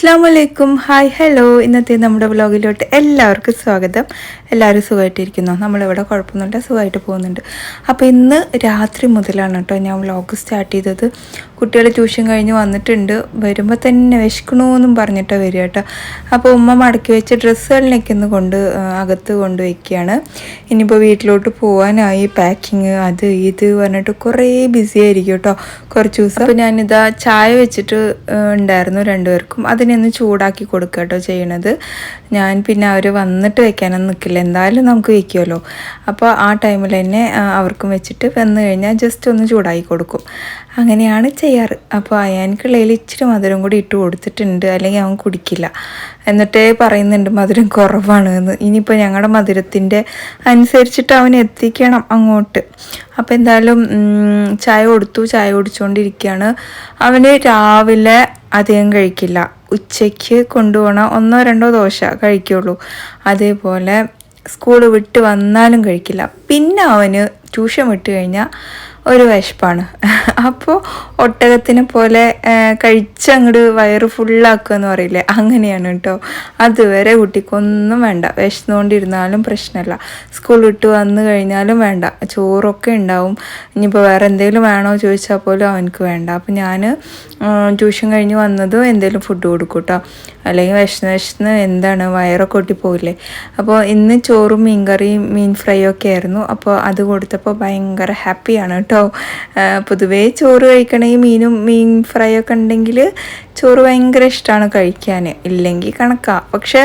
അസ്സാം വലൈക്കും hi hello ഇന്നത്തെ നമ്മുടെ വ്ലോഗിലോട്ട് എല്ലാവർക്കും സ്വാഗതം. എല്ലാവരും സുഖമായിട്ടിരിക്കുന്നു. നമ്മളിവിടെ കുഴപ്പമൊന്നുമില്ല സുഖമായിട്ട് പോകുന്നുണ്ട്. അപ്പോൾ ഇന്ന് രാത്രി മുതലാണ് കേട്ടോ ഞാൻ വ്ലോഗ് സ്റ്റാർട്ട് ചെയ്തത്. കുട്ടികൾ ട്യൂഷൻ കഴിഞ്ഞ് വന്നിട്ടുണ്ട്. വരുമ്പോൾ തന്നെ വിശക്കണമെന്നും പറഞ്ഞിട്ട് വരിക കേട്ടോ. അപ്പോൾ ഉമ്മ മടക്കി വെച്ച ഡ്രസ്സുകളിലേക്ക് ഇന്ന് കൊണ്ട് അകത്ത് കൊണ്ട് വയ്ക്കുകയാണ് ഇനിയിപ്പോൾ വീട്ടിലോട്ട് പോകാനായി പാക്കിങ് അത് ഇത് പറഞ്ഞിട്ട് കുറേ ബിസി ആയിരിക്കും കേട്ടോ. കുറച്ച് ദിവസം. അപ്പോൾ ഞാനിതാ ചായ വെച്ചിട്ട് ഉണ്ടായിരുന്നു രണ്ടുപേർക്കും. അതിനൊന്ന് ചൂടാക്കി കൊടുക്കുക കേട്ടോ ചെയ്യണത്. ഞാൻ പിന്നെ അവർ വന്നിട്ട് വെക്കാനൊന്നും നിൽക്കില്ല എന്തായാലും നമുക്ക് വെക്കുമല്ലോ അപ്പോൾ ആ ടൈമിൽ തന്നെ അവർക്കും വെച്ചിട്ട് വന്നു കഴിഞ്ഞാൽ ജസ്റ്റ് ഒന്ന് ചൂടാക്കി കൊടുക്കും. അങ്ങനെയാണ് ചെയ്യാറ്. അപ്പോൾ അയാൻക്കുള്ളതിൽ ഇച്ചിരി മധുരം കൂടി ഇട്ട് കൊടുത്തിട്ടുണ്ട്. അല്ലെങ്കിൽ അവൻ കുടിക്കില്ല. എന്നിട്ടേ പറയുന്നുണ്ട് മധുരം കുറവാണ് എന്ന്. ഇനിയിപ്പോൾ ഞങ്ങളുടെ മധുരത്തിന്റെ അനുസരിച്ചിട്ട് അവൻ എത്തിക്കണം അങ്ങോട്ട്. അപ്പോൾ എന്തായാലും ചായ കൊടുത്തു. ചായ കുടിച്ചുകൊണ്ടിരിക്കുകയാണ് അവന് രാവിലെ അധികം കഴിക്കില്ല. ഉച്ചയ്ക്ക് കൊണ്ടുപോകണ ഒന്നോ രണ്ടോ ദോശ കഴിക്കുള്ളൂ. അതേപോലെ സ്കൂൾ വിട്ട് വന്നാലും കഴിക്കില്ല. പിന്നെ അവന് ട്യൂഷൻ വിട്ട് കഴിഞ്ഞാൽ ഒരു വിശപ്പാണ്. അപ്പോൾ ഒട്ടകത്തിനെ പോലെ കഴിച്ചങ്ങോട്ട് വയറ് ഫുള്ളാക്കുക എന്ന് പറയില്ലേ? അങ്ങനെയാണ് കേട്ടോ അതുവരെ കുട്ടിക്കൊന്നും വേണ്ട. വിശന്നുകൊണ്ടിരുന്നാലും പ്രശ്നമല്ല സ്കൂൾ വിട്ട് വന്നു കഴിഞ്ഞാലും വേണ്ട. ചോറൊക്കെ ഉണ്ടാവും ഇനിയിപ്പോൾ വേറെ എന്തെങ്കിലും വേണോ ചോദിച്ചാൽ പോലും അവനക്ക് വേണ്ട. അപ്പോൾ ഞാൻ ട്യൂഷൻ കഴിഞ്ഞ് വന്നതും എന്തെങ്കിലും ഫുഡ് കൊടുക്കും കേട്ടോ അല്ലെങ്കിൽ വിശന്ന് വിശന്ന് എന്താണ് വയറൊക്കെ ഒട്ടിപ്പോയില്ലേ അപ്പോൾ ഇന്ന് ചോറും മീൻ കറിയും മീൻ ഫ്രൈ ഒക്കെ ആയിരുന്നു. അപ്പോൾ അത് കൊടുത്തപ്പോൾ ഭയങ്കര ഹാപ്പിയാണ് കേട്ടോ ആ, പൊതുവേ ചോറ് കഴിക്കണമെങ്കിൽ മീനും മീൻ ഫ്രൈ ഒക്കെ ഉണ്ടെങ്കിൽ ചോറ് ഭയങ്കര ഇഷ്ടമാണ് കഴിക്കാൻ. ഇല്ലെങ്കിൽ കണക്കാം. പക്ഷേ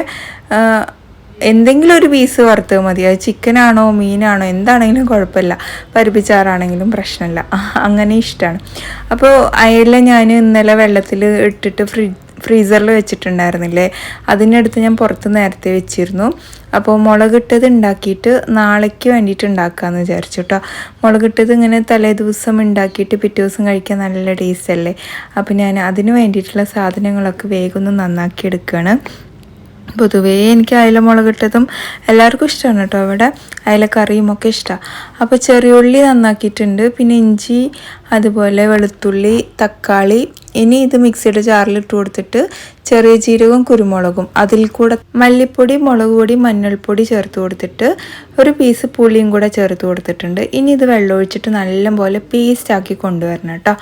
എന്തെങ്കിലും ഒരു പീസ് വറുത്ത് മതി. അത് ചിക്കനാണോ മീനാണോ എന്താണെങ്കിലും കുഴപ്പമില്ല. പരിപ്പിച്ചാറാണെങ്കിലും പ്രശ്നമില്ല. അങ്ങനെ ഇഷ്ടമാണ് അപ്പോൾ അയല ഞാൻ ഇന്നലെ വെള്ളത്തിൽ ഇട്ടിട്ട് ഫ്രിഡ്ജ് ഫ്രീസറിൽ വെച്ചിട്ടുണ്ടായിരുന്നില്ലേ? അതിനടുത്ത് ഞാൻ പുറത്ത് നേരത്തെ വെച്ചിരുന്നു. അപ്പോൾ മുളകിട്ടത് ഉണ്ടാക്കിയിട്ട് നാളേക്ക് വേണ്ടിയിട്ട് ഉണ്ടാക്കാമെന്ന് വിചാരിച്ചു കേട്ടോ മുളകിട്ടത് ഇങ്ങനെ തലേ ദിവസം ഉണ്ടാക്കിയിട്ട് പിറ്റേ ദിവസം കഴിക്കാൻ നല്ല ടേസ്റ്റ് അല്ലേ? അപ്പോൾ ഞാൻ അതിന് വേണ്ടിയിട്ടുള്ള സാധനങ്ങളൊക്കെ വേഗം ഒന്ന് നന്നാക്കി എടുക്കുകയാണ് പൊതുവേ എനിക്ക് അയല മുളകിട്ടതും എല്ലാവർക്കും ഇഷ്ടമാണ് കേട്ടോ അവിടെ അയലക്കറിയും ഒക്കെ ഇഷ്ടമാണ് അപ്പോൾ ചെറിയുള്ളി നന്നാക്കിയിട്ടുണ്ട്. പിന്നെ ഇഞ്ചി അതുപോലെ വെളുത്തുള്ളി തക്കാളി ഇനി ഇത് മിക്സിയുടെ ജാറിലിട്ട് കൊടുത്തിട്ട് ചെറിയ ജീരകവും കുരുമുളകും അതിൽ കൂടെ മല്ലിപ്പൊടി മുളക് പൊടി മഞ്ഞൾപ്പൊടി ചേർത്ത് കൊടുത്തിട്ട് ഒരു പീസ് പുളിയും കൂടെ ചേർത്ത് കൊടുത്തിട്ടുണ്ട്. ഇനി ഇത് വെള്ളമൊഴിച്ചിട്ട് നല്ലപോലെ പേസ്റ്റ് ആക്കി കൊണ്ടുവരണം കേട്ടോ.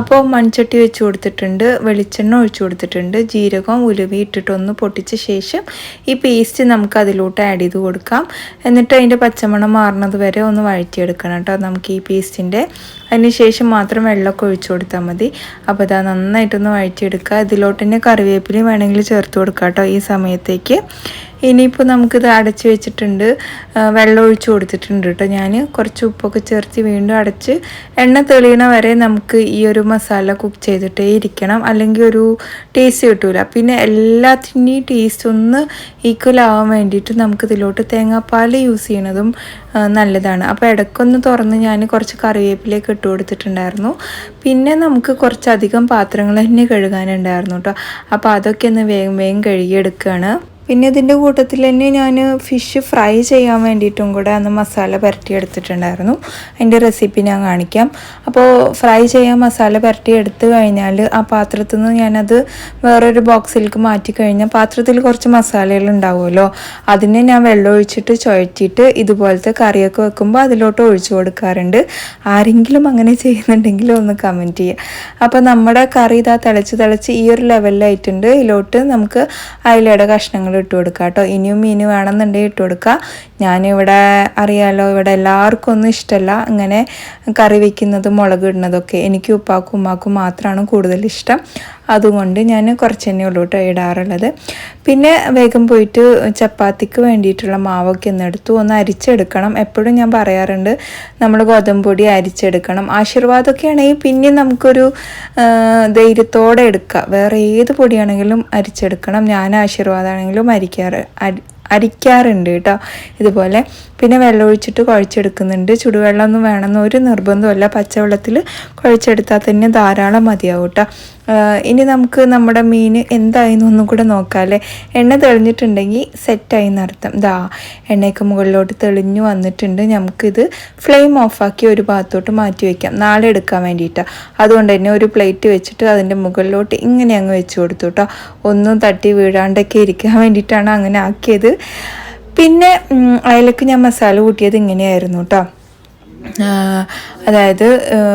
അപ്പോൾ മൺചട്ടി വെച്ച് കൊടുത്തിട്ടുണ്ട് വെളിച്ചെണ്ണ ഒഴിച്ചു കൊടുത്തിട്ടുണ്ട് ജീരകം ഉലുവി ഇട്ടിട്ടൊന്ന് പൊട്ടിച്ച ശേഷം ഈ പേസ്റ്റ് നമുക്ക് അതിലോട്ട് ആഡ് ചെയ്ത് കൊടുക്കാം. എന്നിട്ട് അതിന്റെ പച്ചമണം മാറുന്നത് വരെ ഒന്ന് വഴറ്റിയെടുക്കണം കേട്ടോ നമുക്ക് ഈ പേസ്റ്റിന്റെ അതിന് ശേഷം മാത്രം വെള്ളമൊക്കെ ഒഴിച്ചു കൊടുത്താൽ മതി. അപ്പോൾ ഇതാ നന്നായിട്ടൊന്ന് വഴറ്റിയെടുക്കുക. ഇതിലോട്ട് തന്നെ കറിവേപ്പിലയും വേണമെങ്കിൽ ചേർത്ത് കൊടുക്കാം കേട്ടോ ഈ സമയത്തേക്ക്. ഇനിയിപ്പോൾ നമുക്കിത് അടച്ച് വെച്ചിട്ടുണ്ട്. വെള്ളം ഒഴിച്ചു കൊടുത്തിട്ടുണ്ട് കേട്ടോ ഞാൻ കുറച്ച് ഉപ്പൊക്കെ ചേർത്ത് വീണ്ടും അടച്ച് എണ്ണ തെളിയണ വരെ നമുക്ക് ഈ ഒരു മസാല കുക്ക് ചെയ്തിട്ടേ ഇരിക്കണം. അല്ലെങ്കിൽ ഒരു ടേസ്റ്റ് കിട്ടൂല. പിന്നെ എല്ലാത്തിന്റെയും ടേസ്റ്റ് ഒന്ന് ഈക്വൽ ആവാൻ വേണ്ടിയിട്ട് നമുക്ക് ഇതിലോട്ട് തേങ്ങാപ്പാൽ യൂസ് ചെയ്യണതും നല്ലതാണ്. അപ്പോൾ ഇടയ്ക്കൊന്ന് തുറന്ന് ഞാൻ കുറച്ച് കറിവേപ്പിലേക്ക് ഇട്ട് കൊടുത്തിട്ടുണ്ടായിരുന്നു. പിന്നെ നമുക്ക് കുറച്ചധികം പാത്രങ്ങൾ തന്നെ കഴുകാനുണ്ടായിരുന്നു കേട്ടോ അപ്പോൾ അതൊക്കെ ഒന്ന് വേഗം വേഗം കഴുകിയെടുക്കുകയാണ് പിന്നെ ഇതിന്റെ കൂട്ടത്തിൽ തന്നെ ഞാൻ ഫിഷ് ഫ്രൈ ചെയ്യാൻ വേണ്ടിയിട്ടും കൂടെ അന്ന് മസാല പുരട്ടി എടുത്തിട്ടുണ്ടായിരുന്നു അതിന്റെ റെസിപ്പി ഞാൻ കാണിക്കാം. അപ്പോൾ ഫ്രൈ ചെയ്യാൻ മസാല പുരട്ടി എടുത്തു കഴിഞ്ഞാൽ ആ പാത്രത്തിൽ നിന്ന് ഞാനത് വേറൊരു ബോക്സിലേക്ക് മാറ്റി കഴിഞ്ഞാൽ പാത്രത്തിൽ കുറച്ച് മസാലകൾ ഉണ്ടാവുമല്ലോ. അതിനെ ഞാൻ വെള്ളം ഒഴിച്ചിട്ട് ചുഴറ്റിയിട്ട് ഇതുപോലത്തെ കറിയൊക്കെ വെക്കുമ്പോൾ അതിലോട്ട് ഒഴിച്ചു കൊടുക്കാറുണ്ട്. ആരെങ്കിലും അങ്ങനെ ചെയ്യുന്നുണ്ടെങ്കിൽ ഒന്ന് കമന്റ് ചെയ്യുക. അപ്പോൾ നമ്മുടെ കറി ഇതാ തിളച്ച് തിളച്ച് ഈ ഒരു ലെവലിലായിട്ടുണ്ട് ഇതിലോട്ട് നമുക്ക് അയിലയുടെ കഷ്ണങ്ങൾ ഇട്ട് കൊടുക്കുക കേട്ടോ. ഇനിയും മീൻ വേണമെന്നുണ്ടെങ്കിൽ ഇട്ട് കൊടുക്കുക ഞാനിവിടെ അറിയാലോ ഇവിടെ എല്ലാവർക്കും ഒന്നും ഇഷ്ടമല്ല ഇങ്ങനെ കറി വയ്ക്കുന്നതും മുളക് ഇടുന്നതൊക്കെ. എനിക്ക് ഉപ്പാക്കും ഉമ്മാക്കും മാത്രമാണ് കൂടുതൽ ഇഷ്ടം. അതുകൊണ്ട് ഞാൻ കുറച്ച് തന്നെ ഉള്ളൂ കേട്ടോ ഇടാറുള്ളത്. പിന്നെ വേഗം പോയിട്ട് ചപ്പാത്തിക്ക് വേണ്ടിയിട്ടുള്ള മാവൊക്കെ ഒന്ന് എടുത്തു ഒന്ന് അരിച്ചെടുക്കണം. എപ്പോഴും ഞാൻ പറയാറുണ്ട് നമ്മൾ ഗോതമ്പ് പൊടി അരിച്ചെടുക്കണം. ആശീർവാദമൊക്കെ ആണെങ്കിൽ പിന്നെ നമുക്കൊരു ധൈര്യത്തോടെ എടുക്കാം. വേറെ ഏത് പൊടിയാണെങ്കിലും അരിച്ചെടുക്കണം. ഞാൻ ആശീർവാദമാണെങ്കിലും അരിക്കാറ് അരി അരിക്കാറുണ്ട് കേട്ടോ. ഇതുപോലെ പിന്നെ വെള്ളം ഒഴിച്ചിട്ട് കുഴച്ചെടുക്കുന്നുണ്ട്. ചുടുവെള്ളമൊന്നും വേണമെന്ന് ഒരു നിർബന്ധമല്ല പച്ചവെള്ളത്തിൽ കുഴച്ചെടുത്താൽ തന്നെ ധാരാളം മതിയാവും കേട്ടോ. ഇനി നമുക്ക് നമ്മുടെ മീൻ എന്തായി എന്നൊന്നും കൂടെ നോക്കാം അല്ലേ? എണ്ണ തെളിഞ്ഞിട്ടുണ്ടെങ്കിൽ സെറ്റായി എന്നർത്ഥം ദാ എണ്ണയ്ക്ക് മുകളിലോട്ട് തെളിഞ്ഞു വന്നിട്ടുണ്ട്. നമുക്കിത് ഫ്ലെയിം ഓഫാക്കി ഒരു ഭാഗത്തോട്ട് മാറ്റി വയ്ക്കാം നാളെ എടുക്കാൻ വേണ്ടിയിട്ടാണ് അതുകൊണ്ട് തന്നെ ഒരു പ്ലേറ്റ് വെച്ചിട്ട് അതിന്റെ മുകളിലോട്ട് ഇങ്ങനെ അങ്ങ് വെച്ച് കൊടുത്തു കേട്ടോ. ഒന്നും തട്ടി വീഴാണ്ടൊക്കെ ഇരിക്കാൻ വേണ്ടിയിട്ടാണ് അങ്ങനെ ആക്കിയത്. പിന്നെ അതിലേക്ക് ഞാൻ മസാല കൂട്ടിയത് ഇങ്ങനെയായിരുന്നു കേട്ടോ അതായത്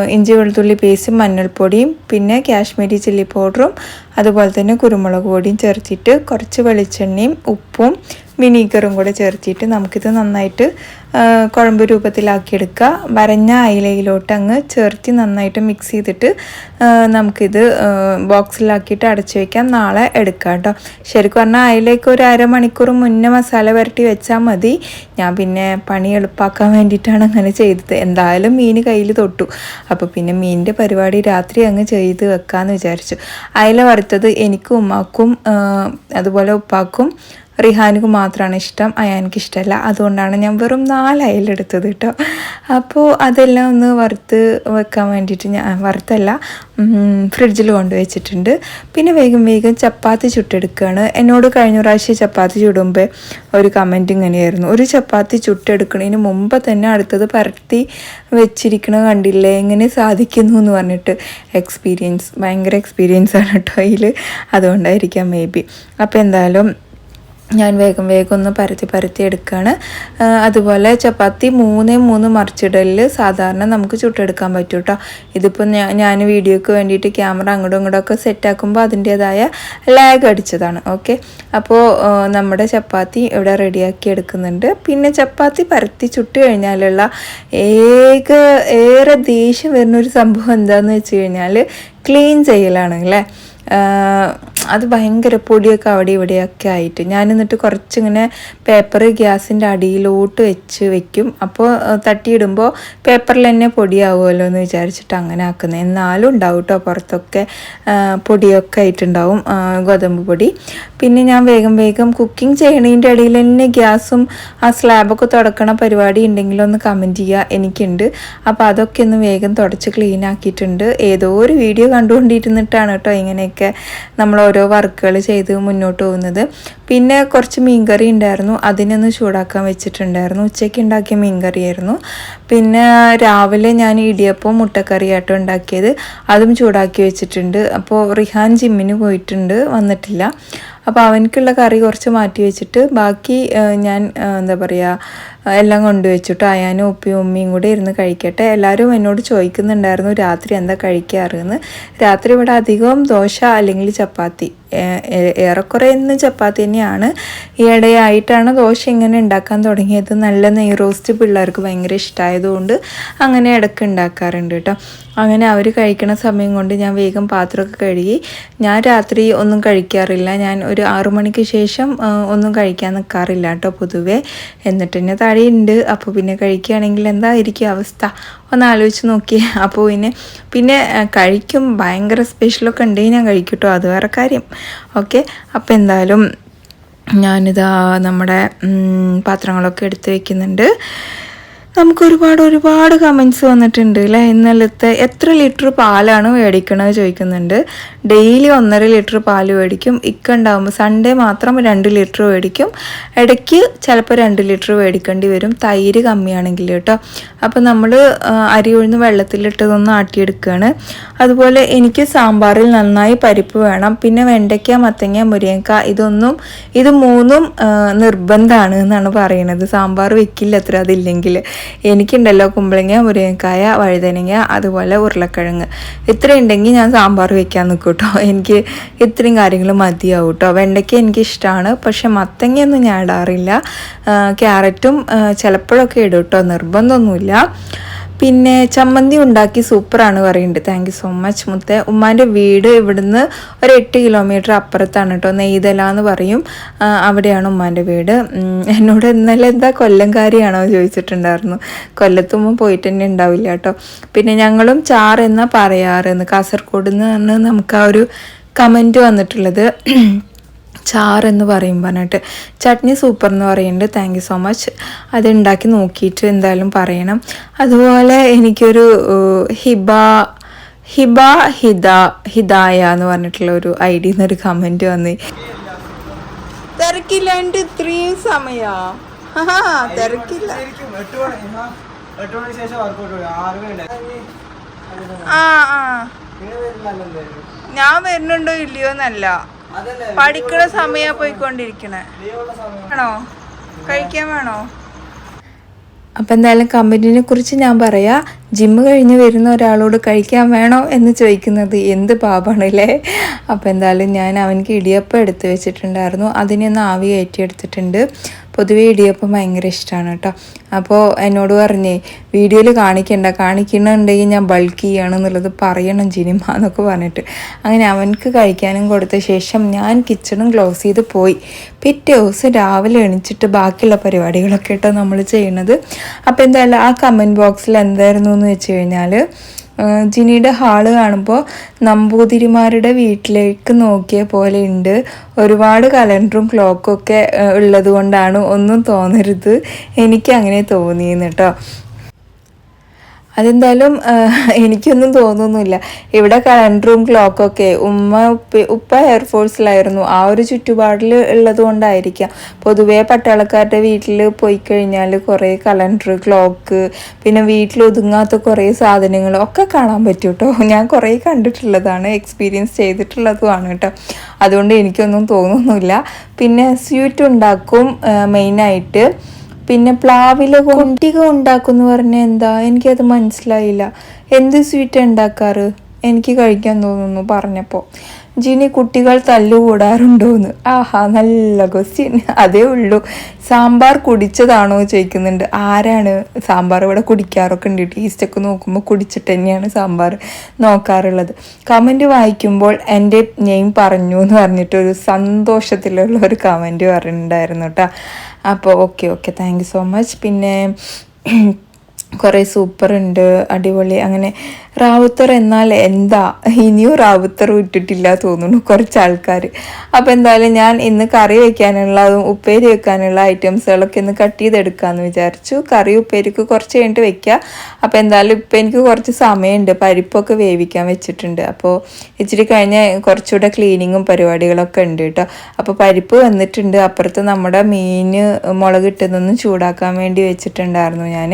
ഇഞ്ചി വെളുത്തുള്ളി പേസ്റ്റും മഞ്ഞൾപ്പൊടിയും പിന്നെ കാശ്മീരി ചില്ലി പൗഡറും അതുപോലെ തന്നെ കുരുമുളക് പൊടിയും ചേർത്തിട്ട് കുറച്ച് വെളിച്ചെണ്ണയും ഉപ്പും വിനീഗറും കൂടെ ചേർത്തിട്ട് നമുക്കിത് നന്നായിട്ട് കുഴമ്പ് രൂപത്തിലാക്കിയെടുക്കുക. വരഞ്ഞ അയിലയിലോട്ട് അങ്ങ് ചേർത്തി നന്നായിട്ട് മിക്സ് ചെയ്തിട്ട് നമുക്കിത് ബോക്സിലാക്കിയിട്ട് അടച്ചു വയ്ക്കാം നാളെ എടുക്കാം കേട്ടോ. ശരിക്കും പറഞ്ഞാൽ അയിലേക്ക് ഒരു അരമണിക്കൂർ മുന്നേ മസാല പുരട്ടി വെച്ചാൽ മതി. ഞാൻ പിന്നെ പണി എളുപ്പാക്കാൻ വേണ്ടിയിട്ടാണ് അങ്ങനെ ചെയ്തത്. എന്തായാലും മീൻ കയ്യിൽ തൊട്ടു. അപ്പോൾ പിന്നെ മീനിന്റെ പരിപാടി രാത്രി അങ്ങ് ചെയ്ത് വെക്കാമെന്ന് വിചാരിച്ചു. അയില വറുത്തത് എനിക്കും ഉമ്മാക്കും അതുപോലെ ഉപ്പാക്കും റിഹാനിക്ക് മാത്രമാണ് ഇഷ്ടം അയാനിക്ക് ഇഷ്ടമല്ല അതുകൊണ്ടാണ് ഞാൻ വെറും നാല് അയലെടുത്തത് കേട്ടോ. അപ്പോൾ അതെല്ലാം ഒന്ന് വറുത്ത് വെക്കാൻ വേണ്ടിയിട്ട് ഞാൻ വറുത്തല്ല ഫ്രിഡ്ജിൽ കൊണ്ടുവച്ചിട്ടുണ്ട്. പിന്നെ വേഗം വേഗം ചപ്പാത്തി ചുട്ടെടുക്കുകയാണ് എന്നോട് കഴിഞ്ഞ പ്രാവശ്യം ചപ്പാത്തി ചുടുമ്പോൾ ഒരു കമന്റ് ഇങ്ങനെയായിരുന്നു. ഒരു ചപ്പാത്തി ചുട്ടെടുക്കുന്നതിന് മുമ്പ് തന്നെ അടുത്തത് പരത്തി വെച്ചിരിക്കണ കണ്ടില്ലേ? എങ്ങനെ സാധിക്കുന്നു എന്ന് പറഞ്ഞിട്ട് എക്സ്പീരിയൻസ് ഭയങ്കര എക്സ്പീരിയൻസ് ആണ് കേട്ടോ അതിൽ അതുകൊണ്ടായിരിക്കാം മേ ബി അപ്പോൾ എന്തായാലും ഞാൻ വേഗം വേഗം ഒന്ന് പരത്തി പരത്തി എടുക്കുകയാണ് അതുപോലെ ചപ്പാത്തി മൂന്നേ മൂന്ന് മറിച്ചിടലിൽ സാധാരണ നമുക്ക് ചുട്ടെടുക്കാൻ പറ്റും കേട്ടോ ഇതിപ്പോൾ ഞാൻ വീഡിയോക്ക് വേണ്ടിയിട്ട് ക്യാമറ അങ്ങോട്ടും ഇങ്ങോട്ടൊക്കെ സെറ്റാക്കുമ്പോൾ അതിന്റേതായ ലാഗ് അടിച്ചതാണ്. ഓക്കെ അപ്പോൾ നമ്മുടെ ചപ്പാത്തി ഇവിടെ റെഡിയാക്കി എടുക്കുന്നുണ്ട്. പിന്നെ ചപ്പാത്തി പരത്തി ചുട്ട് കഴിഞ്ഞാലുള്ള ഏക ഏറെ ദേഷ്യം വരുന്ന ഒരു സംഭവം എന്താണെന്ന് വെച്ച് കഴിഞ്ഞാൽ ക്ലീൻ ചെയ്യലാണ് അല്ലേ? അത് ഭയങ്കര പൊടിയൊക്കെ അവിടെ ഇവിടെയൊക്കെ ആയിട്ട്. ഞാൻ എന്നിട്ട് കുറച്ചിങ്ങനെ പേപ്പർ ഗ്യാസിന്റെ അടിയിലോട്ട് വെച്ച് വെക്കും. അപ്പോൾ തട്ടിയിടുമ്പോൾ പേപ്പറിൽ തന്നെ പൊടിയാവുമല്ലോ എന്ന് വിചാരിച്ചിട്ട് അങ്ങനെ ആക്കുന്നത് എന്നാലും ഉണ്ടാവും കേട്ടോ പുറത്തൊക്കെ പൊടിയൊക്കെ ആയിട്ടുണ്ടാവും ഗോതമ്പ് പൊടി. പിന്നെ ഞാൻ വേഗം വേഗം കുക്കിംഗ് ചെയ്യണതിന്റെ ഇടയിൽ തന്നെ ഗ്യാസും ആ സ്ലാബൊക്കെ തുടക്കണ പരിപാടി ഉണ്ടെങ്കിൽ ഒന്ന് കമന്റ് ചെയ്യുക എനിക്കുണ്ട്. അപ്പോൾ അതൊക്കെ ഒന്ന് വേഗം തുടച്ച് ക്ലീൻ ആക്കിയിട്ടുണ്ട്. ഏതോ ഒരു വീഡിയോ കണ്ടുകൊണ്ടിരുന്നിട്ടാണ് കേട്ടോ ഇങ്ങനെയൊക്കെ നമ്മൾ ഓരോ വർക്കുകൾ ചെയ്ത് മുന്നോട്ട് പോകുന്നത്. പിന്നെ കുറച്ച് മീൻകറി ഉണ്ടായിരുന്നു. അതിനൊന്ന് ചൂടാക്കാൻ വെച്ചിട്ടുണ്ടായിരുന്നു. ഉച്ചയ്ക്ക് ഉണ്ടാക്കിയ മീൻകറിയായിരുന്നു. പിന്നെ രാവിലെ ഞാൻ ഇടിയപ്പം മുട്ടക്കറിയായിട്ടും ഉണ്ടാക്കിയത്. അതും ചൂടാക്കി വെച്ചിട്ടുണ്ട്. അപ്പോൾ റിഹാൻ ജിമ്മിന് പോയിട്ടുണ്ട്. വന്നിട്ടില്ല. അപ്പോൾ അവനക്കുള്ള കറി കുറച്ച് മാറ്റി വെച്ചിട്ട് ബാക്കി ഞാൻ എന്താ പറയുക എല്ലാം കൊണ്ടുവച്ചിട്ട് അയാനും ഉപ്പിയും ഉമ്മയും കൂടെ ഇരുന്ന് കഴിക്കട്ടെ. എല്ലാവരും എന്നോട് ചോദിക്കുന്നുണ്ടായിരുന്നു രാത്രി എന്താ കഴിക്കാറെന്ന് രാത്രി ഇവിടെ അധികവും ദോശ അല്ലെങ്കിൽ ചപ്പാത്തി. ഏറെക്കുറെ ഇന്ന് ചപ്പാത്തി തന്നെയാണ്. ഈയിടെയായിട്ടാണ് ദോശ ഇങ്ങനെ ഉണ്ടാക്കാൻ തുടങ്ങിയത്. നല്ല നെയ് റോസ്റ്റ് പിള്ളേർക്ക് ഭയങ്കര ഇഷ്ടമായതുകൊണ്ട് അങ്ങനെ ഇടയ്ക്ക് ഉണ്ടാക്കാറുണ്ട് കേട്ടോ. അങ്ങനെ അവർ കഴിക്കണ സമയം കൊണ്ട് ഞാൻ വേഗം പാത്രമൊക്കെ കഴുകി. ഞാൻ രാത്രി ഒന്നും കഴിക്കാറില്ല. ഞാൻ ഒരു ആറു മണിക്ക് ശേഷം ഒന്നും കഴിക്കാൻ നിൽക്കാറില്ല കേട്ടോ പൊതുവേ. എന്നിട്ട് തന്നെ തടിയുണ്ട് അപ്പോൾ പിന്നെ കഴിക്കുകയാണെങ്കിൽ എന്തായിരിക്കും അവസ്ഥ? ഒന്ന് ആലോചിച്ച് നോക്കി. അപ്പോൾ പിന്നെ പിന്നെ കഴിക്കും. ഭയങ്കര സ്പെഷ്യലൊക്കെ ഉണ്ടെങ്കിൽ ഞാൻ കഴിക്കും കേട്ടോ. അത് വേറെ കാര്യം. ഓക്കെ അപ്പോൾ എന്തായാലും ഞാനിതാ നമ്മുടെ പാത്രങ്ങളൊക്കെ എടുത്ത് വയ്ക്കുന്നുണ്ട് നമുക്ക് ഒരുപാട് ഒരുപാട് കമൻസ് വന്നിട്ടുണ്ട് അല്ലേ ഇന്നലത്തെ എത്ര ലിറ്റർ പാലാണ് മേടിക്കണത് ചോദിക്കുന്നുണ്ട്. ഡെയിലി ഒന്നര ലിറ്റർ പാൽ മേടിക്കും. ഇക്ക ഉണ്ടാകുമ്പോൾ സൺഡേ മാത്രം രണ്ട് ലിറ്റർ മേടിക്കും. ഇടയ്ക്ക് ചിലപ്പോൾ രണ്ട് ലിറ്റർ മേടിക്കേണ്ടി വരും. തൈര് കമ്മിയാണെങ്കിൽ കേട്ടോ. അപ്പോൾ നമ്മൾ അരി ഉഴുന്ന് വെള്ളത്തിലിട്ടതൊന്ന് ആട്ടിയെടുക്കുകയാണ് അതുപോലെ എനിക്ക് സാമ്പാറിൽ നന്നായി പരിപ്പ് വേണം. പിന്നെ വെണ്ടയ്ക്ക മത്തങ്ങ മുരിങ്ങക്ക ഇതൊന്നും ഇത് മൂന്നും നിർബന്ധമാണ് എന്നാണ് പറയുന്നത് സാമ്പാർ വെക്കില്ല അത്ര അതില്ലെങ്കിൽ. എനിക്കുണ്ടല്ലോ കുമ്പളങ്ങ മുരിങ്ങക്കായ വഴുതനങ്ങ അതുപോലെ ഉരുളക്കിഴങ്ങ്. ഇത്രയുണ്ടെങ്കിൽ ഞാൻ സാമ്പാർ വെക്കാൻ നിൽക്കും കേട്ടോ എനിക്ക് ഇത്രയും കാര്യങ്ങൾ മതിയാവും കേട്ടോ വെണ്ടയ്ക്ക എനിക്കിഷ്ടമാണ്. പക്ഷെ മത്തങ്ങയൊന്നും ഞാൻ ഇടാറില്ല. ക്യാരറ്റും ചിലപ്പോഴൊക്കെ ഇടും കേട്ടോ നിർബന്ധമൊന്നുമില്ല. പിന്നെ ചമ്മന്തി ഉണ്ടാക്കി സൂപ്പറാണ് പറയുന്നുണ്ട് താങ്ക് യു സോ മച്ച് മുത്തേ. ഉമ്മാന്റെ വീട് ഇവിടുന്ന് ഒരു എട്ട് കിലോമീറ്റർ അപ്പുറത്താണ് കേട്ടോ നെയ്തല എന്ന് പറയും. അവിടെയാണ് ഉമ്മാന്റെ വീട്. എന്നോട് ഇന്നലെ എന്താ കൊല്ലംകാരിയാണോ ചോദിച്ചിട്ടുണ്ടായിരുന്നു. കൊല്ലത്തുമ്പോൾ പോയിട്ട് തന്നെ ഉണ്ടാവില്ല കേട്ടോ പിന്നെ ഞങ്ങളും ചാർ എന്നാ പറയാറെന്ന് കാസർഗോഡ് നിന്ന് നമുക്ക് ആ ഒരു കമന്റ് വന്നിട്ടുള്ളത്. ചാർ എന്ന് പറയും പറഞ്ഞിട്ട്. ചട്നി സൂപ്പർ എന്ന് പറയുന്നുണ്ട് താങ്ക് യു സോ മച്ച് അത് ഉണ്ടാക്കി നോക്കിയിട്ട് എന്തായാലും പറയണം. അതുപോലെ എനിക്കൊരു ഹിബ ഹിബ ഹിദ ഹിദായ എന്ന് പറഞ്ഞിട്ടുള്ള ഒരു ഐ ഡി എന്നൊരു കമന്റ് വന്ന്. തിരക്കില്ലാണ്ട് ഇത്രയും സമയാ. തിരക്കില്ല. ആ ആ. ഞാൻ വരുന്നുണ്ടോ ഇല്ലയോ എന്നല്ല പഠിക്കുന്ന സമയാ പോയിക്കൊണ്ടിരിക്കണേ. ലീവുള്ള സമയം വേണോ കഴിക്കാൻ വേണോ? അപ്പം എന്തായാലും കമ്പനിനെ കുറിച്ച് ഞാൻ പറയാ ജിമ്മ് കഴിഞ്ഞ് വരുന്ന ഒരാളോട് കഴിക്കാൻ വേണോ എന്ന് ചോദിക്കുന്നത് എന്ത് പാപാണല്ലേ? അപ്പം എന്തായാലും ഞാൻ അവനക്ക് ഇടിയപ്പം എടുത്ത് വെച്ചിട്ടുണ്ടായിരുന്നു. അതിനെ ഒന്ന് ആവി കയറ്റി എടുത്തിട്ടുണ്ട് പൊതുവേ ഇടിയപ്പം ഭയങ്കര ഇഷ്ടമാണ് കേട്ടോ. അപ്പോൾ എന്നോട് പറഞ്ഞേ വീഡിയോയിൽ കാണിക്കണ്ട കാണിക്കണമെന്നുണ്ടെങ്കിൽ ഞാൻ ബൾക്ക് ചെയ്യണം എന്നുള്ളത് പറയണം ജിനിമ എന്നൊക്കെ പറഞ്ഞിട്ട്. അങ്ങനെ അവനക്ക് കഴിക്കാനും കൊടുത്ത ശേഷം ഞാൻ കിച്ചണും ക്ലോസ് ചെയ്ത് പോയി. പിറ്റേ ദിവസം രാവിലെ എണിച്ചിട്ട് ബാക്കിയുള്ള പരിപാടികളൊക്കെ കേട്ടോ നമ്മൾ ചെയ്യണത് അപ്പോൾ എന്തായാലും ആ കമന്റ് ബോക്സിൽ എന്തായിരുന്നു എന്ന് വെച്ച് കഴിഞ്ഞാൽ ജിനിയുടെ ഹാൾ കാണുമ്പോൾ നമ്പൂതിരിമാരുടെ വീട്ടിലേക്ക് നോക്കിയ പോലെ ഉണ്ട്. ഒരുപാട് കലണ്ടറും ക്ലോക്കും ഒക്കെ ഉള്ളത് കൊണ്ടാണ് ഒന്നും തോന്നരുത്. എനിക്ക് അങ്ങനെ തോന്നിയെന്ന് കേട്ടോ അതെന്തായാലും എനിക്കൊന്നും തോന്നുന്നില്ല. ഇവിടെ കലണ്ടറും ക്ലോക്കൊക്കെ ഉമ്മ ഉപ്പ ഉപ്പ എയർഫോഴ്സിലായിരുന്നു ആ ഒരു ചുറ്റുപാടിൽ ഉള്ളത് കൊണ്ടായിരിക്കാം. പൊതുവേ പട്ടാളക്കാരുടെ വീട്ടിൽ പോയി കഴിഞ്ഞാൽ കുറേ കലണ്ടർ ക്ലോക്ക് പിന്നെ വീട്ടിൽ ഒതുങ്ങാത്ത കുറേ സാധനങ്ങൾ ഒക്കെ കാണാൻ പറ്റും കേട്ടോ ഞാൻ കുറേ കണ്ടിട്ടുള്ളതാണ് എക്സ്പീരിയൻസ് ചെയ്തിട്ടുള്ളതുമാണ് കേട്ടോ അതുകൊണ്ട് എനിക്കൊന്നും തോന്നുന്നില്ല. പിന്നെ സ്വീറ്റ് ഉണ്ടാക്കും മെയിനായിട്ട് പിന്നെ പ്ലാവില കുട്ടിക ഉണ്ടാക്കുമെന്ന് പറഞ്ഞാൽ എന്താ? എനിക്കത് മനസ്സിലായില്ല. എന്ത് സ്വീറ്റ് ഉണ്ടാക്കാറ്? എനിക്ക് കഴിക്കാൻ തോന്നുന്നു പറഞ്ഞപ്പോൾ ജിനി കുട്ടികൾ തല്ലുകൂടാറുണ്ടോന്ന്. ആഹാ നല്ല ക്വസ്റ്റ്യൻ അതേ ഉള്ളൂ. സാമ്പാർ കുടിച്ചതാണോ ചോദിക്കുന്നുണ്ട്. ആരാണ് സാമ്പാർ ഇവിടെ കുടിക്കാറൊക്കെ ഉണ്ട്. ടേസ്റ്റൊക്കെ നോക്കുമ്പോൾ കുടിച്ചിട്ട് തന്നെയാണ് സാമ്പാർ നോക്കാറുള്ളത്. കമന്റ് വായിക്കുമ്പോൾ എന്റെ നെയിം പറഞ്ഞു എന്ന് പറഞ്ഞിട്ട് ഒരു സന്തോഷത്തിലുള്ള ഒരു കമന്റ് പറഞ്ഞിട്ടുണ്ടായിരുന്നു കേട്ടോ അപ്പോൾ okay okay thank so much പിന്നെ കുറേ സൂപ്പർ ഉണ്ട്. അടിപൊളി. അങ്ങനെ റാവുത്തർ എന്നാൽ എന്താ? ഇനിയും റാവുത്തർ വിട്ടിട്ടില്ല തോന്നുന്നു കുറച്ച് ആൾക്കാർ അപ്പോൾ എന്തായാലും ഞാൻ ഇന്ന് കറി വയ്ക്കാനുള്ള അതും ഉപ്പേരി വെക്കാനുള്ള ഐറ്റംസുകളൊക്കെ ഇന്ന് കട്ട് ചെയ്തെടുക്കാമെന്ന് വിചാരിച്ചു. കറി ഉപ്പേരിക്ക് കുറച്ച് കഴിഞ്ഞിട്ട് വെക്കുക അപ്പോൾ എന്തായാലും ഇപ്പം എനിക്ക് കുറച്ച് സമയമുണ്ട്. പരിപ്പൊക്കെ വേവിക്കാൻ വെച്ചിട്ടുണ്ട്. അപ്പോൾ ഇച്ചിരി കഴിഞ്ഞ് കുറച്ചുകൂടെ ക്ലീനിങ്ങും പരിപാടികളൊക്കെ ഉണ്ട് കേട്ടോ. അപ്പോൾ പരിപ്പ് വന്നിട്ടുണ്ട്. അപ്പുറത്ത് നമ്മുടെ മീൻ മുളക് ഇട്ടതൊന്നും ചൂടാക്കാൻ വേണ്ടി വെച്ചിട്ടുണ്ടായിരുന്നു ഞാൻ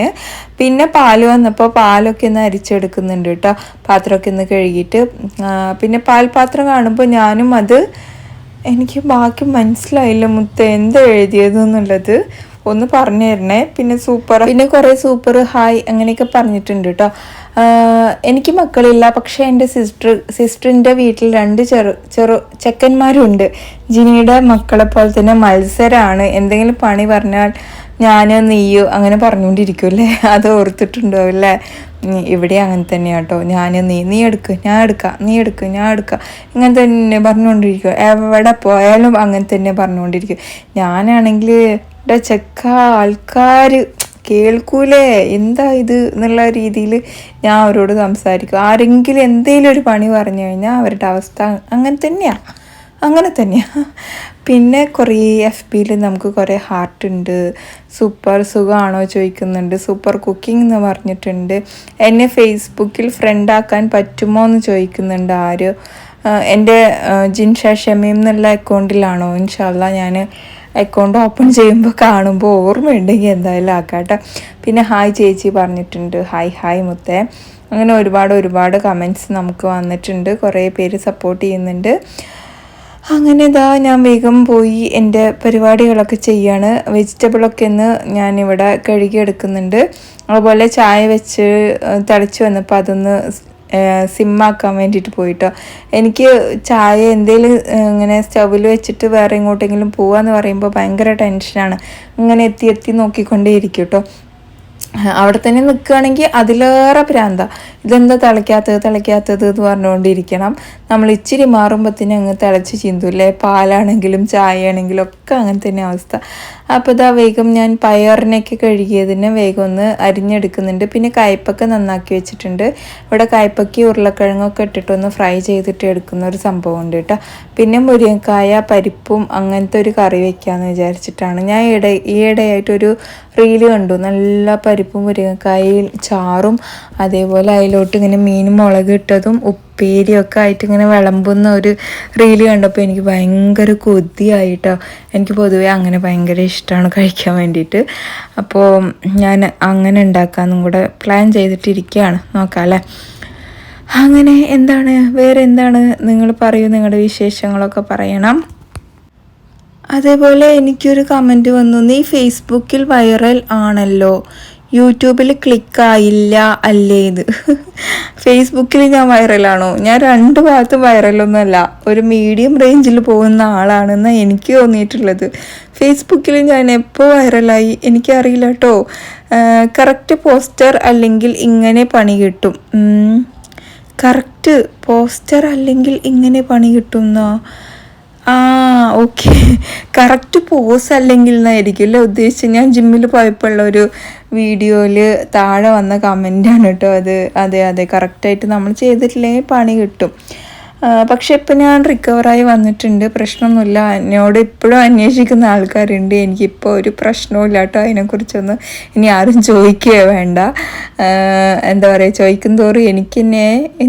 പിന്നെ പാൽ വന്നപ്പോൾ പാലൊക്കെ ഒന്ന് അരിച്ചെടുക്കുന്നുണ്ട് കേട്ടോ പാത്രമൊക്കെ ഒന്ന് കഴുകിയിട്ട് പിന്നെ പാൽപാത്രം കാണുമ്പോൾ ഞാനും അത് എനിക്ക് ബാക്കി മനസ്സിലായില്ല മുത്ത എന്താ എഴുതിയത് എന്നുള്ളത്. ഒന്ന് പറഞ്ഞു തരണേ. പിന്നെ സൂപ്പർ പിന്നെ കുറേ സൂപ്പർ ഹായ് അങ്ങനെയൊക്കെ പറഞ്ഞിട്ടുണ്ട് കേട്ടോ എനിക്ക് മക്കളില്ല പക്ഷേ എന്റെ സിസ്റ്റർ സിസ്റ്ററിന്റെ വീട്ടിൽ രണ്ട് ചെറു ചെറു ചെക്കന്മാരുണ്ട്. ജിനിയുടെ മക്കളെ പോലെ തന്നെ മത്സരമാണ് എന്തെങ്കിലും പണി പറഞ്ഞാൽ ഞാൻ നീയോ അങ്ങനെ പറഞ്ഞുകൊണ്ടിരിക്കുമല്ലേ അത് ഓർത്തിട്ടുണ്ടോ അല്ലേ ഇവിടെ അങ്ങനെ തന്നെയാണ് കേട്ടോ ഞാൻ നീ നീ എടുക്ക് ഞാൻ എടുക്കാം നീ എടുക്ക് ഞാൻ എടുക്കാം. ഇങ്ങനെ തന്നെ പറഞ്ഞുകൊണ്ടിരിക്കുക എവിടെ പോയാലും അങ്ങനെ തന്നെ പറഞ്ഞുകൊണ്ടിരിക്കും ഞാനാണെങ്കിൽ ഇവിടെ ചെക്ക ആൾക്കാർ കേൾക്കൂലേ? എന്താ ഇത് എന്നുള്ള രീതിയിൽ ഞാൻ അവരോട് സംസാരിക്കും. ആരെങ്കിലും എന്തെങ്കിലും ഒരു പണി പറഞ്ഞു കഴിഞ്ഞാൽ അവരുടെ അവസ്ഥ അങ്ങനെ തന്നെയാണ് അങ്ങനെ തന്നെയാണ് പിന്നെ കുറേ എഫ് ബിയിൽ നമുക്ക് കുറേ ഹാർട്ട് ഉണ്ട്. സൂപ്പർ സുഖമാണോ ചോദിക്കുന്നുണ്ട് സൂപ്പർ കുക്കിംഗ് എന്ന് പറഞ്ഞിട്ടുണ്ട്. എന്നെ ഫേസ്ബുക്കിൽ ഫ്രണ്ട് ആക്കാൻ പറ്റുമോ എന്ന് ചോദിക്കുന്നുണ്ട് ആര്. എന്റെ ജിൻഷ ഷമീം എന്നുള്ള അക്കൗണ്ടിലാണോ ഇൻഷാല്ല ഞാൻ അക്കൗണ്ട് ഓപ്പൺ ചെയ്യുമ്പോൾ കാണുമ്പോൾ ഓർമ്മയുണ്ടെങ്കിൽ എന്തായാലും ആക്കാട്ടെ. പിന്നെ ഹായ് ചേച്ചി പറഞ്ഞിട്ടുണ്ട്. ഹായ് ഹായ് മുത്തേ. അങ്ങനെ ഒരുപാട് ഒരുപാട് കമന്റ്സ് നമുക്ക് വന്നിട്ടുണ്ട്. കുറേ പേര് സപ്പോർട്ട് ചെയ്യുന്നുണ്ട്. അങ്ങനെ ഇതാ ഞാൻ വേഗം പോയി എന്റെ പരിപാടികളൊക്കെ ചെയ്യാണ്. വെജിറ്റബിളൊക്കെ ഒന്ന് ഞാനിവിടെ കഴുകിയെടുക്കുന്നുണ്ട്. അതുപോലെ ചായ വെച്ച് തിളച്ച് വന്നപ്പോൾ അതൊന്ന് സിമ്മാക്കാൻ വേണ്ടിയിട്ട് പോയിട്ടോ. എനിക്ക് ചായ എന്തെങ്കിലും ഇങ്ങനെ സ്റ്റൗവിൽ വെച്ചിട്ട് വേറെ ഇങ്ങോട്ടെങ്കിലും പോവാന്ന് പറയുമ്പോൾ ഭയങ്കര ടെൻഷനാണ്. ഇങ്ങനെ എത്തി എത്തി നോക്കിക്കൊണ്ടേ ഇരിക്കും കേട്ടോ അവിടെ തന്നെ നിൽക്കുകയാണെങ്കിൽ അതിലേറെ ഭ്രാന്ത ഇതെന്താ തിളയ്ക്കാത്തത് തിളയ്ക്കാത്തത് എന്ന് പറഞ്ഞുകൊണ്ടിരിക്കണം. നമ്മൾ ഇച്ചിരി മാറുമ്പോഴത്തേനും അങ്ങ് തിളച്ച് ചിന്തൂല്ലേ പാലാണെങ്കിലും ചായ ആണെങ്കിലും ഒക്കെ അങ്ങനെ തന്നെ അവസ്ഥ. അപ്പോൾ ഇതാ വേഗം ഞാൻ പയറിനൊക്കെ കഴുകിയതിന് വേഗം ഒന്ന് അരിഞ്ഞെടുക്കുന്നുണ്ട്. പിന്നെ കയ്പ്പൊക്കെ നന്നാക്കി വെച്ചിട്ടുണ്ട്. ഇവിടെ കയ്പ്പക്കി ഉരുളക്കിഴങ്ങൊക്കെ ഇട്ടിട്ടൊന്ന് ഫ്രൈ ചെയ്തിട്ട് എടുക്കുന്ന ഒരു സംഭവം ഉണ്ട് കേട്ടോ. പിന്നെ മുരിങ്ങക്കായ പരിപ്പും അങ്ങനത്തെ ഒരു കറി വെക്കാമെന്ന് വിചാരിച്ചിട്ടാണ്. ഞാൻ ഇട ഈയിടെയായിട്ടൊരു റീൽ കണ്ടു. നല്ല പരിപ്പും മുരിങ്ങക്കായയിൽ ചാറും അതേപോലെ അതിലോട്ട് ഇങ്ങനെ മീനും മുളക് ഇട്ടതും ഉപ്പേരിയൊക്കെ ആയിട്ട് ഇങ്ങനെ വിളമ്പുന്ന ഒരു റീൽ കണ്ടപ്പോൾ എനിക്ക് ഭയങ്കര കൊതിയായിട്ടോ എനിക്ക് പൊതുവേ അങ്ങനെ ഭയങ്കര ഇഷ്ടമാണ് കഴിക്കാൻ വേണ്ടിയിട്ട്. അപ്പോൾ ഞാൻ അങ്ങനെ ഉണ്ടാക്കാമെന്നും കൂടെ പ്ലാൻ ചെയ്തിട്ടിരിക്കുകയാണ് നോക്കാം അല്ലേ അങ്ങനെ എന്താണ്? വേറെ എന്താണ് നിങ്ങൾ പറയൂ? നിങ്ങളുടെ വിശേഷങ്ങളൊക്കെ പറയണം. അതേപോലെ എനിക്കൊരു കമന്റ് വന്നു. നീ ഫേസ്ബുക്കിൽ വൈറൽ ആണല്ലോ. യൂട്യൂബിൽ ക്ലിക്കായില്ല അല്ലേ ഇത്? ഫേസ്ബുക്കിൽ ഞാൻ വൈറലാണോ ഞാൻ രണ്ട് ഭാഗത്തും വൈറലൊന്നുമല്ല ഒരു മീഡിയം റേഞ്ചിൽ പോകുന്ന ആളാണെന്ന് എനിക്ക് തോന്നിയിട്ടുള്ളത്. ഫേസ്ബുക്കിൽ ഞാൻ എപ്പോൾ വൈറലായി എനിക്കറിയില്ല കേട്ടോ കറക്റ്റ് പോസ്റ്റർ അല്ലെങ്കിൽ ഇങ്ങനെ പണി കിട്ടും. കറക്റ്റ് പോസ്റ്റർ അല്ലെങ്കിൽ ഇങ്ങനെ പണി കിട്ടുന്നോ? ആ ഓക്കെ കറക്റ്റ് പോസ് അല്ലെങ്കിൽ എന്നായിരിക്കും അല്ലേ ഉദ്ദേശിച്ച് ഞാൻ ജിമ്മിൽ പോയപ്പോഴുള്ള ഒരു വീഡിയോയിൽ താഴെ വന്ന കമന്റാണ് കേട്ടോ അത്. അതെ അതെ കറക്റ്റായിട്ട് നമ്മൾ ചെയ്തിട്ടില്ലെങ്കിൽ പണി കിട്ടും. പക്ഷെ ഇപ്പം ഞാൻ റിക്കവറായി വന്നിട്ടുണ്ട്. പ്രശ്നമൊന്നുമില്ല. എന്നോട് ഇപ്പോഴും അന്വേഷിക്കുന്ന ആൾക്കാരുണ്ട്. എനിക്കിപ്പോൾ ഒരു പ്രശ്നവും ഇല്ലാട്ടോ അതിനെക്കുറിച്ചൊന്ന്. ഇനി ആരും ചോദിക്കുകയോ വേണ്ട. എന്താ പറയുക ചോദിക്കും തോറും എനിക്ക് തന്നെ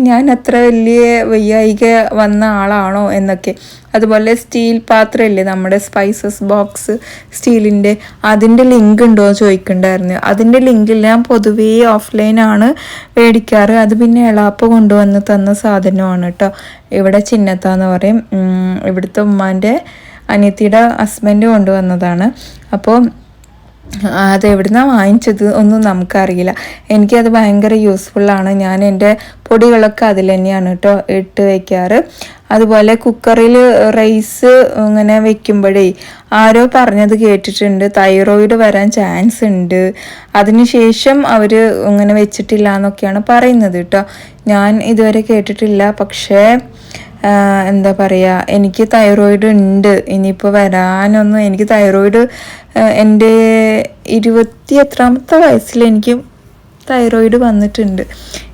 ഞാൻ അത്ര വലിയ വയ്യായിക വന്ന ആളാണോ എന്നൊക്കെ. അതുപോലെ സ്റ്റീൽ പാത്രമില്ലേ നമ്മുടെ സ്പൈസസ് ബോക്സ് സ്റ്റീലിന്റെ അതിന്റെ ലിങ്ക് ഉണ്ടോ ചോദിക്കണ്ടായിരുന്നു. അതിന്റെ ലിങ്കിൽ ഞാൻ പൊതുവേ ഓഫ്ലൈനാണ് മേടിക്കാറ്. അത് പിന്നെ എളാപ്പ് കൊണ്ടുവന്ന് തന്ന സാധനമാണ് കേട്ടോ. ഇവിടെ ചിന്നത്ത എന്ന് പറയും ഇവിടുത്തെ ഉമ്മാന്റെ അനിയത്തിയുടെ ഹസ്ബൻഡ് കൊണ്ടുവന്നതാണ്. അപ്പോൾ അത് എവിടുന്നാണ് വാങ്ങിച്ചത് ഒന്നും നമുക്കറിയില്ല. എനിക്കത് ഭയങ്കര യൂസ്ഫുള്ളാണ് ഞാൻ എന്റെ പൊടികളൊക്കെ അതിൽ തന്നെയാണ് കേട്ടോ ഇട്ട് വയ്ക്കാറ് അതുപോലെ കുക്കറിൽ റൈസ് ഇങ്ങനെ വെക്കുമ്പോഴേ ആരോ പറഞ്ഞത് കേട്ടിട്ടുണ്ട്. തൈറോയിഡ് വരാൻ ചാൻസ് ഉണ്ട്. അതിനുശേഷം അവർ ഇങ്ങനെ വെച്ചിട്ടില്ല എന്നൊക്കെയാണ് പറയുന്നത് കേട്ടോ. ഞാൻ ഇതുവരെ കേട്ടിട്ടില്ല. പക്ഷേ എന്താ പറയുക എനിക്ക് തൈറോയിഡ് ഉണ്ട്. ഇനിയിപ്പോൾ വരാനൊന്നും എനിക്ക് തൈറോയിഡ് എന്റെ ഇരുപത്തി എത്രാമത്തെ വയസ്സിൽ എനിക്ക് തൈറോയിഡ് വന്നിട്ടുണ്ട്.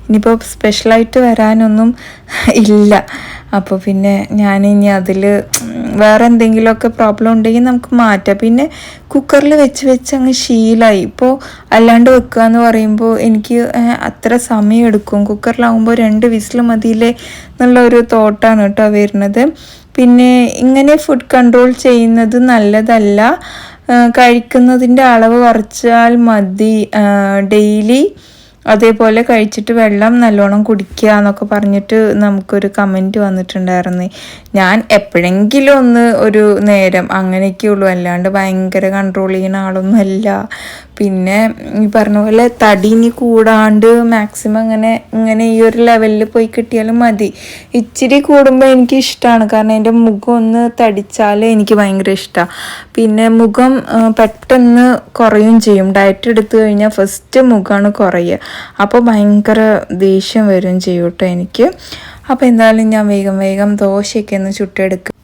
ഇനിയിപ്പോൾ സ്പെഷ്യലായിട്ട് വരാനൊന്നും ഇല്ല. അപ്പോൾ പിന്നെ ഞാൻ ഇനി അതിൽ വേറെ എന്തെങ്കിലുമൊക്കെ പ്രോബ്ലം ഉണ്ടെങ്കിൽ നമുക്ക് മാറ്റാം. പിന്നെ കുക്കറിൽ വെച്ച് വെച്ച് അങ്ങ് ശീലമായി ഇപ്പോൾ അല്ലാണ്ട് വെക്കുക എന്ന് പറയുമ്പോൾ എനിക്ക് അത്ര സമയം എടുക്കും. കുക്കറിലാവുമ്പോൾ രണ്ട് വിസിൽ മതിയില്ലേ എന്നുള്ള ഒരു തോട്ടാണ് കേട്ടോ വരുന്നത്. പിന്നെ ഇങ്ങനെ ഫുഡ് കൺട്രോൾ ചെയ്യുന്നത് നല്ലതല്ല. കഴിക്കുന്നതിന്റെ അളവ് കുറച്ചാൽ മതി. ഡെയിലി അതേപോലെ കഴിച്ചിട്ട് വെള്ളം നല്ലോണം കുടിക്കുക എന്നൊക്കെ പറഞ്ഞിട്ട് നമുക്കൊരു കമന്റ് വന്നിട്ടുണ്ടായിരുന്നു. ഞാൻ എപ്പോഴെങ്കിലും ഒന്ന് ഒരു നേരം അങ്ങനെയൊക്കെയുള്ളൂ. അല്ലാണ്ട് ഭയങ്കര കൺട്രോൾ ചെയ്യുന്ന ആളൊന്നും അല്ല പിന്നെ ഈ പറഞ്ഞ പോലെ തടി ഇനി കൂടാണ്ട് മാക്സിമം അങ്ങനെ ഇങ്ങനെ ഈ ഒരു ലെവലിൽ പോയി കിട്ടിയാലും മതി. ഇച്ചിരി കൂടുമ്പോൾ എനിക്ക് ഇഷ്ടമാണ് കാരണം എന്റെ മുഖം ഒന്ന് തടിച്ചാൽ എനിക്ക് ഭയങ്കര ഇഷ്ടമാണ് പിന്നെ മുഖം പെട്ടെന്ന് കുറയും ചെയ്യും. ഡയറ്റ് എടുത്തു കഴിഞ്ഞാൽ ഫസ്റ്റ് മുഖമാണ് കുറയുക. അപ്പോൾ ഭയങ്കര ദേഷ്യം വരും ചെയ്യും കേട്ടോ എനിക്ക്. അപ്പോൾ എന്തായാലും ഞാൻ വേഗം വേഗം ദോശയൊക്കെ ഒന്ന് ചുട്ടെടുക്കും.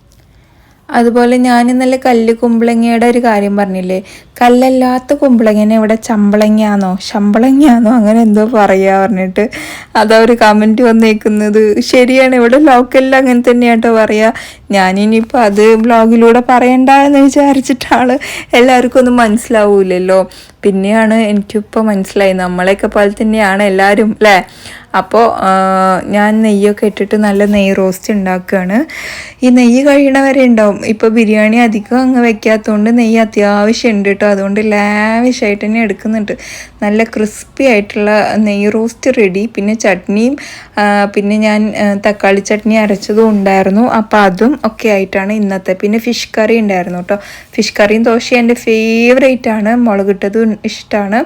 അതുപോലെ ഞാൻ ഇന്നലെ കല്ല് കുമ്പളങ്ങയുടെ ഒരു കാര്യം പറഞ്ഞില്ലേ? കല്ലല്ലാത്ത കുമ്പളങ്ങനെ ഇവിടെ ചമ്പളങ്ങയാന്നോ? ശമ്പളങ്ങയാന്നോ? അങ്ങനെ എന്തോ പറയുക പറഞ്ഞിട്ട്. അതാ ഒരു കമന്റ് വന്നേക്കുന്നത്. ശരിയാണ് ഇവിടെ ലോക്കലിൽ അങ്ങനെ തന്നെയാട്ടോ പറയുക ഞാനിനിയിപ്പോൾ അത് ബ്ലോഗിലൂടെ പറയണ്ട എന്ന് വിചാരിച്ചിട്ടാണ് എല്ലാവർക്കും ഒന്നും മനസ്സിലാവൂലല്ലോ. പിന്നെയാണ് എനിക്കിപ്പോൾ മനസ്സിലായി. നമ്മളെയൊക്കെ പോലെ തന്നെയാണ് എല്ലാവരും അല്ലേ അപ്പോൾ ഞാൻ നെയ്യൊക്കെ ഇട്ടിട്ട് നല്ല നെയ്യ് റോസ്റ്റ് ഉണ്ടാക്കുകയാണ് ഈ നെയ്യ് കഴിയണവരെ ഉണ്ടാവും ഇപ്പോൾ ബിരിയാണി അധികം അങ്ങ് വെക്കാത്തതുകൊണ്ട് നെയ്യ് അത്യാവശ്യം ഉണ്ട് കേട്ടോ അതുകൊണ്ട് ലാവിഷായിട്ട് തന്നെ എടുക്കുന്നുണ്ട്. നല്ല ക്രിസ്പി ആയിട്ടുള്ള നെയ്യ് റോസ്റ്റ് റെഡി പിന്നെ ചട്നിയും പിന്നെ ഞാൻ തക്കാളി ചട്നി അരച്ചതും ഉണ്ടായിരുന്നു. അപ്പോൾ അതും ഒക്കെ ആയിട്ടാണ് ഇന്നത്തെ. പിന്നെ ഫിഷ് കറി ഉണ്ടായിരുന്നു കേട്ടോ ഫിഷ് കറിയും ദോശയും എന്റെ ഫേവറേറ്റ് ആണ്. മുളകിട്ടതും ഇഷ്ടമാണ്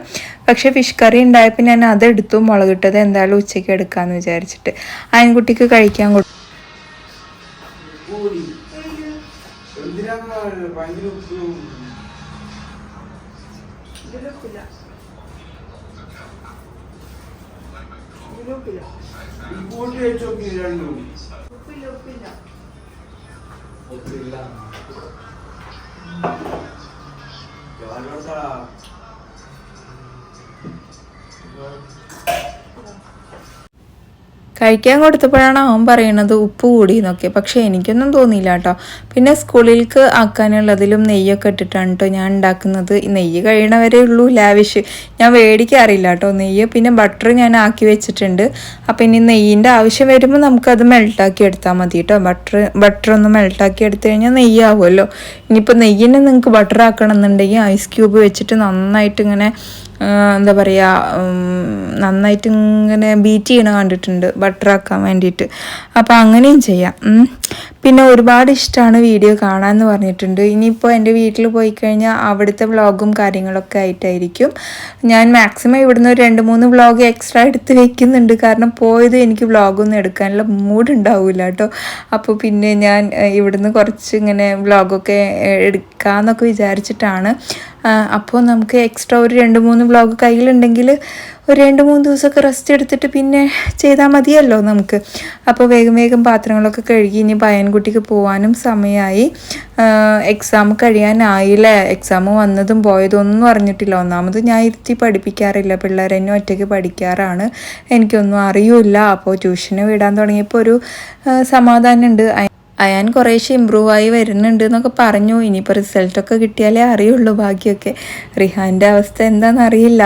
പക്ഷേ ഫിഷ് കറി ഉണ്ടായപ്പോൾ ഞാൻ അതെടുത്തു മുളകിട്ടത് എന്തായാലും ഉച്ചയ്ക്ക് എടുക്കാമെന്ന് വിചാരിച്ചിട്ട് ആൺകുട്ടിക്ക് കഴിക്കാൻ കൊടുത്തു ഉപ്പില്ല ഉപ്പില്ല കഴിക്കാൻ കൊടുത്തപ്പോഴാണ് അവൻ പറയുന്നത് ഉപ്പ് കൂടി എന്നൊക്കെ. പക്ഷെ എനിക്കൊന്നും തോന്നിയില്ല കേട്ടോ. പിന്നെ സ്കൂളിലേക്ക് ആക്കാനുള്ളതിലും നെയ്യൊക്കെ ഇട്ടിട്ടാണ് കേട്ടോ ഞാൻ ഉണ്ടാക്കുന്നത്. നെയ്യ് കഴിയണവരെ ഉള്ളൂ ലാവിഷ്. ഞാൻ മേടിക്കാറില്ല കേട്ടോ നെയ്യ്. പിന്നെ ബട്ടർ ഞാൻ ആക്കി വെച്ചിട്ടുണ്ട്. അപ്പം ഇനി നെയ്യിന്റെ ആവശ്യം വരുമ്പോൾ നമുക്കത് മെൽട്ടാക്കി എടുത്താൽ മതി കേട്ടോ. ബട്ടർ ബട്ടർ ഒന്ന് മെൽട്ടാക്കി എടുത്തു കഴിഞ്ഞാൽ നെയ്യാവുമല്ലോ. ഇനിയിപ്പോൾ നെയ്യിനെ നിങ്ങൾക്ക് ബട്ടർ ആക്കണം എന്നുണ്ടെങ്കിൽ ഐസ് ക്യൂബ് വെച്ചിട്ട് നന്നായിട്ട് ഇങ്ങനെ എന്താ പറയുക നന്നായിട്ട് ഇങ്ങനെ ബീറ്റ് ചെയ്യണ കണ്ടിട്ടുണ്ട് ബട്ടറാക്കാൻ വേണ്ടിയിട്ട്. അപ്പോൾ അങ്ങനെയും ചെയ്യാം. പിന്നെ ഒരുപാട് ഇഷ്ടമാണ് വീഡിയോ കാണാമെന്ന് പറഞ്ഞിട്ടുണ്ട്. ഇനിയിപ്പോൾ എന്റെ വീട്ടിൽ പോയി കഴിഞ്ഞാൽ അവിടുത്തെ വ്ളോഗും കാര്യങ്ങളൊക്കെ ആയിട്ടായിരിക്കും. ഞാൻ മാക്സിമം ഇവിടുന്ന് ഒരു രണ്ട് മൂന്ന് വ്ളോഗ് എക്സ്ട്രാ എടുത്ത് വെക്കുന്നുണ്ട്. കാരണം പോയത് എനിക്ക് വ്ളോഗൊന്നും എടുക്കാനുള്ള മൂഡ് ഉണ്ടാവില്ല കേട്ടോ. അപ്പോൾ പിന്നെ ഞാൻ ഇവിടുന്ന് കുറച്ച് ഇങ്ങനെ വ്ളോഗൊക്കെ എടുക്കാമെന്നൊക്കെ വിചാരിച്ചിട്ടാണ്. അപ്പോൾ നമുക്ക് എക്സ്ട്രാ ഒരു രണ്ട് മൂന്ന് വ്ളോഗ് കയ്യിലുണ്ടെങ്കിൽ ഒരു രണ്ട് മൂന്ന് ദിവസമൊക്കെ റെസ്റ്റ് എടുത്തിട്ട് പിന്നെ ചെയ്താൽ മതിയല്ലോ നമുക്ക്. അപ്പോൾ വേഗം വേഗം പാത്രങ്ങളൊക്കെ കഴുകി ഇനി പയ്യൻകുട്ടിക്ക് പോകാനും സമയമായി എക്സാം കഴിയാനായില്ലേ? എക്സാം വന്നതും പോയതൊന്നും ഒന്നും അറിഞ്ഞിട്ടില്ല. ഒന്നാമത് ഞാൻ ഇരുത്തി പഠിപ്പിക്കാറില്ല. പിള്ളേരെ എന്നെ ഒറ്റയ്ക്ക് പഠിക്കാറാണ്. എനിക്കൊന്നും അറിയില്ല. അപ്പോൾ ട്യൂഷന് വിടാൻ തുടങ്ങിയപ്പോൾ ഒരു സമാധാനമുണ്ട്. അയാൻ കുറേശ്ശെ ഇമ്പ്രൂവ് ആയി വരുന്നുണ്ട് എന്നൊക്കെ പറഞ്ഞു ഇനിയിപ്പോൾ റിസൾട്ടൊക്കെ കിട്ടിയാലേ അറിയുള്ളൂ ബാക്കിയൊക്കെ റിഹാന്റെ അവസ്ഥ എന്താണെന്ന് അറിയില്ല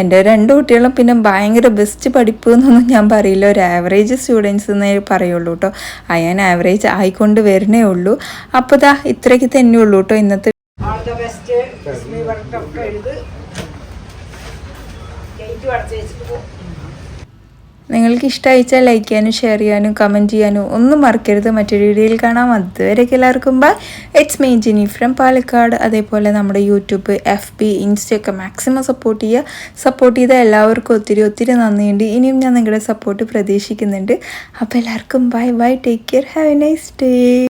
എന്റെ രണ്ട് കുട്ടികളും പിന്നെ ഭയങ്കര ബെസ്റ്റ് പഠിപ്പ് എന്നൊന്നും ഞാൻ പറയില്ല. ഒരു ആവറേജ് സ്റ്റുഡൻസ് എന്നേ പറയുള്ളൂ കേട്ടോ അയാൻ ആവറേജ് ആയിക്കൊണ്ട് വരുന്നേ ഉള്ളൂ. അപ്പോൾ ദാ ഇത്രയ്ക്ക് തന്നെ ഉള്ളൂ കേട്ടോ ഇന്നത്തെ ഗേറ്റ് അടച്ച് വെച്ചിട്ട് നിങ്ങൾക്ക് ഇഷ്ടമായിച്ചാൽ ലൈക്ക് ചെയ്യാനും ഷെയർ ചെയ്യാനും കമന്റ് ചെയ്യാനും ഒന്നും മറക്കരുത്. മറ്റൊരു വീഡിയോയിൽ കാണാം. അതുവരെയൊക്കെ എല്ലാവർക്കും bye it's main Jini from Palakkad. അതേപോലെ നമ്മുടെ യൂട്യൂബ് എഫ് ബി ഇൻസ്റ്റയൊക്കെ മാക്സിമം സപ്പോർട്ട് ചെയ്യുക. സപ്പോർട്ട് ചെയ്ത എല്ലാവർക്കും ഒത്തിരി ഒത്തിരി നന്ദിയുണ്ട്. ഇനിയും ഞാൻ നിങ്ങളുടെ സപ്പോർട്ട് പ്രതീക്ഷിക്കുന്നുണ്ട്. അപ്പോൾ എല്ലാവർക്കും bye bye take care have a nice day